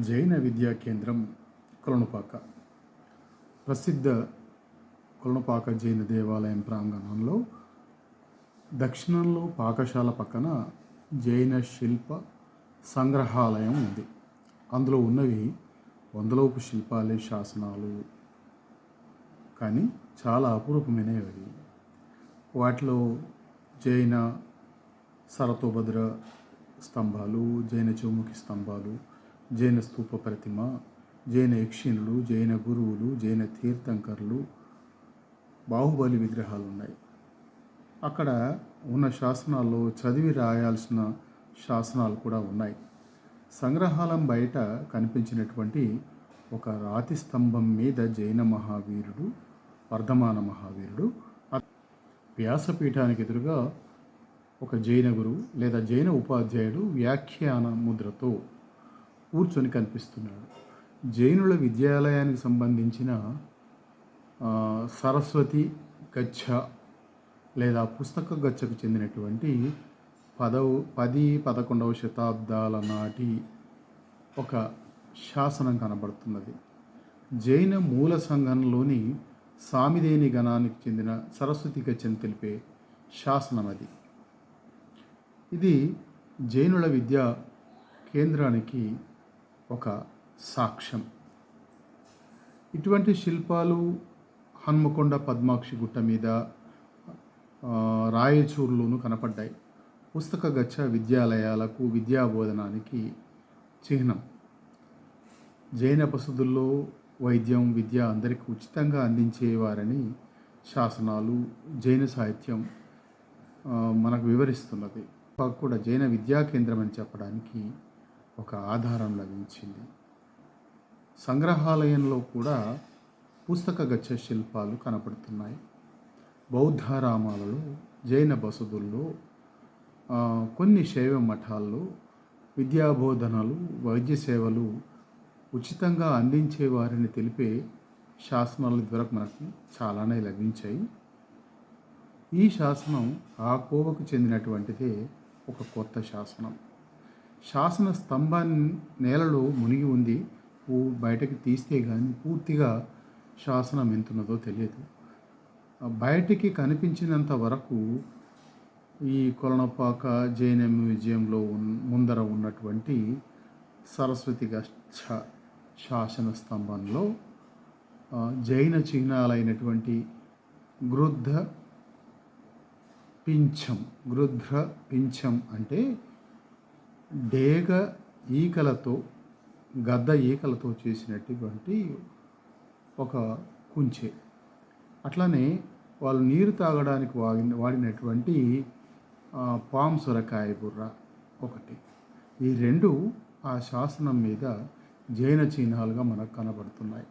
జైన విద్యా కేంద్రం కొలనుపాక. ప్రసిద్ధ కొలనుపాక జైన దేవాలయం ప్రాంగణంలో దక్షిణంలో పాకశాల పక్కన జైన శిల్ప సంగ్రహాలయం ఉంది. అందులో ఉన్నవి వందలోపు శిల్పాలే శాసనాలు. కానీ చాలా అపురూపమైనవి. వాటిలో జైన సరతోభద్ర స్తంభాలు జైన చౌముఖి స్తంభాలు జైన స్తూప ప్రతిమ జైన యక్షిణులు జైన గురువులు జైన తీర్థంకర్లు బాహుబలి విగ్రహాలు ఉన్నాయి అక్కడ ఉన్న శాసనాల్లో చదివి రాయాల్సిన శాసనాలు కూడా ఉన్నాయి. సంగ్రహాలయం బయట కనిపించినటువంటి ఒక రాతి స్తంభం మీద జైన మహావీరుడు వర్ధమాన మహావీరుడు వ్యాసపీఠానికి ఎదురుగా ఒక జైన గురువు లేదా జైన ఉపాధ్యాయుడు వ్యాఖ్యాన ముద్రతో కూర్చొని కనిపిస్తున్నాడు. జైనుల విద్యాలయానికి సంబంధించిన సరస్వతి గచ్చ లేదా పుస్తక గచ్చకు చెందినటువంటి పదవ పది పదకొండవ శతాబ్దాల నాటి ఒక శాసనం కనబడుతున్నది. జైన మూల సంఘంలోని సామిదేని గణానికి చెందిన సరస్వతి గచ్చని తెలిపే శాసనం అది. ఇది జైనుల విద్యా కేంద్రానికి ఒక సాక్ష్యం. ఇటువంటి శిల్పాలు హన్మకొండ పద్మాక్షి గుట్ట మీద రాయచూరులోనూ రాయచూరులోను కనపడ్డాయి. పుస్తక గచ్చ విద్యాలయాలకు విద్యాబోధనానికి చిహ్నం. జైన పసుదుల్లో వైద్యం విద్య అందరికీ ఉచితంగా అందించేవారని శాసనాలు జైన సాహిత్యం మనకు వివరిస్తున్నది. కూడా జైన విద్యా కేంద్రం అని చెప్పడానికి ఒక ఆధారం లభించింది. సంగ్రహాలయంలో కూడా పుస్తక గచ్చ శిల్పాలు కనపడుతున్నాయి బౌద్ధారామాలలో జైన బసదుల్లో కొన్ని శైవ మఠాల్లో విద్యాబోధనలు వైద్య సేవలు ఉచితంగా అందించేవారని తెలిపే శాసనాల ద్వారా మనకు చాలానే లభించాయి. ఈ శాసనం ఆ కోవకు చెందినటువంటిదే ఒక కొత్త శాసనం. శాసన స్తంభాన్ని నేలలో మునిగి ఉంది. పూ- బయటకి తీస్తే కానీ పూర్తిగా శాసనం ఎంతున్నదో తెలియదు. బయటికి కనిపించినంత వరకు ఈ కొలనపాక జైనం మ్యూజియంలో ముందర ఉన్నటువంటి సరస్వతి గచ్చ శాసన స్తంభంలో జైన చిహ్నాలైనటువంటి గృద్ధ పింఛం గృధ్ర పింఛం అంటే డేగ ఈకలతో గద్ద ఈకలతో చేసినటువంటి ఒక కుంచె. అట్లానే వాళ్ళు నీరు తాగడానికి వాడి వాడినటువంటి ఆ, పామ్ సొరకాయ బుర్ర ఒకటి. ఈ రెండు ఆ శాసనం మీద జైన చిహ్నాలుగా మనకు కనబడుతున్నాయి.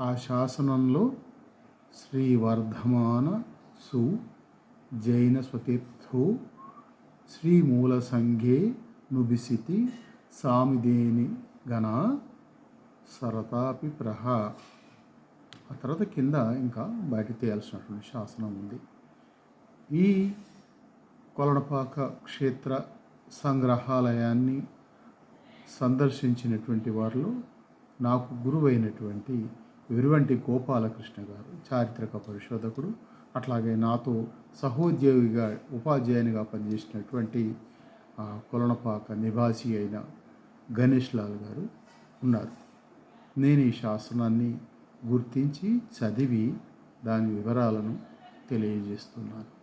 ఆ శాసనంలో శ్రీ వర్ధమాన సు జైన స్వతీర్థు శ్రీ మూల సంఘే నుబిసితి సామిదేని గణ సరతాపి ప్రహ. ఆ తర్వాత కింద ఇంకా బయట తీయాల్సినటువంటి శాసనం ఉంది. ఈ కొలనపాక క్షేత్ర సంగ్రహాలయాన్ని సందర్శించినటువంటి వారిలో నాకు గురువైనటువంటి విరువంటి గోపాలకృష్ణ గారు చారిత్రక పరిశోధకుడు అట్లాగే నాతో సహోద్యోగిగా ఉపాధ్యాయునిగా పనిచేసినటువంటి కొలనపాక నివాసి అయిన గణేష్ లాల్ గారు ఉన్నారు. నేను ఈ శాసనాన్ని గుర్తించి చదివి దాని వివరాలను తెలియజేస్తున్నాను.